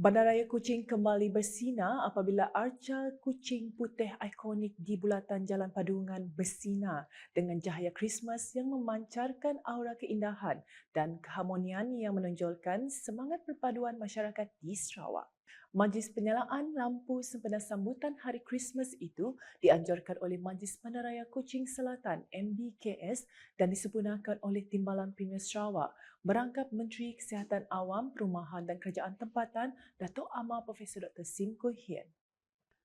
Bandaraya Kuching kembali bersinar apabila arca kucing putih ikonik di bulatan Jalan Padungan bersinar dengan cahaya Christmas yang memancarkan aura keindahan dan keharmonian yang menonjolkan semangat perpaduan masyarakat di Sarawak. Majlis penyalaan lampu sempena sambutan Hari Christmas itu dianjurkan oleh Majlis Bandaraya Kuching Selatan MBKS dan disempurnakan oleh Timbalan Premier Sarawak berangkap Menteri Kesihatan Awam, Perumahan dan Kerajaan Tempatan Datuk Amar Profesor Dr. Sim Koh Hian.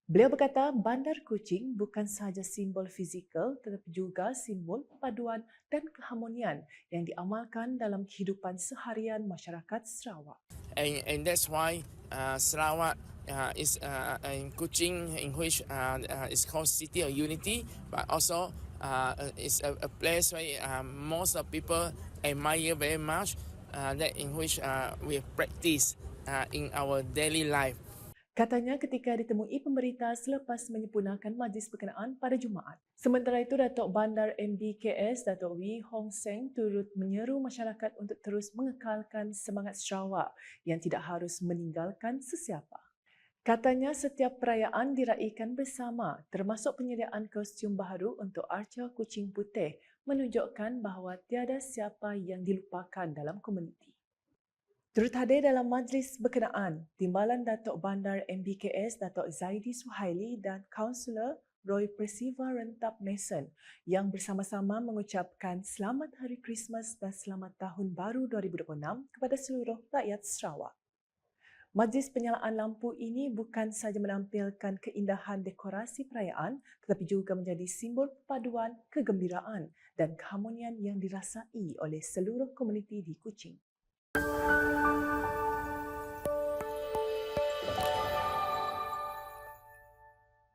Beliau berkata bandar kucing bukan sahaja simbol fizikal tetapi juga simbol perpaduan dan keharmonian yang diamalkan dalam kehidupan seharian masyarakat Sarawak. and, and that's why uh, Sarawak uh, is uh, in Kuching, in which uh, uh, is called City of Unity, but also uh, it's a, a place where uh, most of people admire very much. Uh, that in which uh, we practice uh, in our daily life. Katanya ketika ditemui pemberita selepas menyempurnakan majlis berkenaan pada Jumaat. Sementara itu, Datuk Bandar MBKS, Datuk Wee Hong Seng turut menyeru masyarakat untuk terus mengekalkan semangat Sarawak yang tidak harus meninggalkan sesiapa. Katanya setiap perayaan diraikan bersama termasuk penyediaan kostum baharu untuk arca kucing putih menunjukkan bahawa tiada siapa yang dilupakan dalam komuniti. Turut hadir dalam majlis berkenaan, Timbalan Datuk Bandar MBKS Datuk Zaidi Suhaili dan Kaunselor Roy Persiva Rentap Mason yang bersama-sama mengucapkan Selamat Hari Christmas dan Selamat Tahun Baru 2026 kepada seluruh rakyat Sarawak. Majlis penyalaan lampu ini bukan sahaja menampilkan keindahan dekorasi perayaan tetapi juga menjadi simbol perpaduan, kegembiraan dan keharmonian yang dirasai oleh seluruh komuniti di Kuching.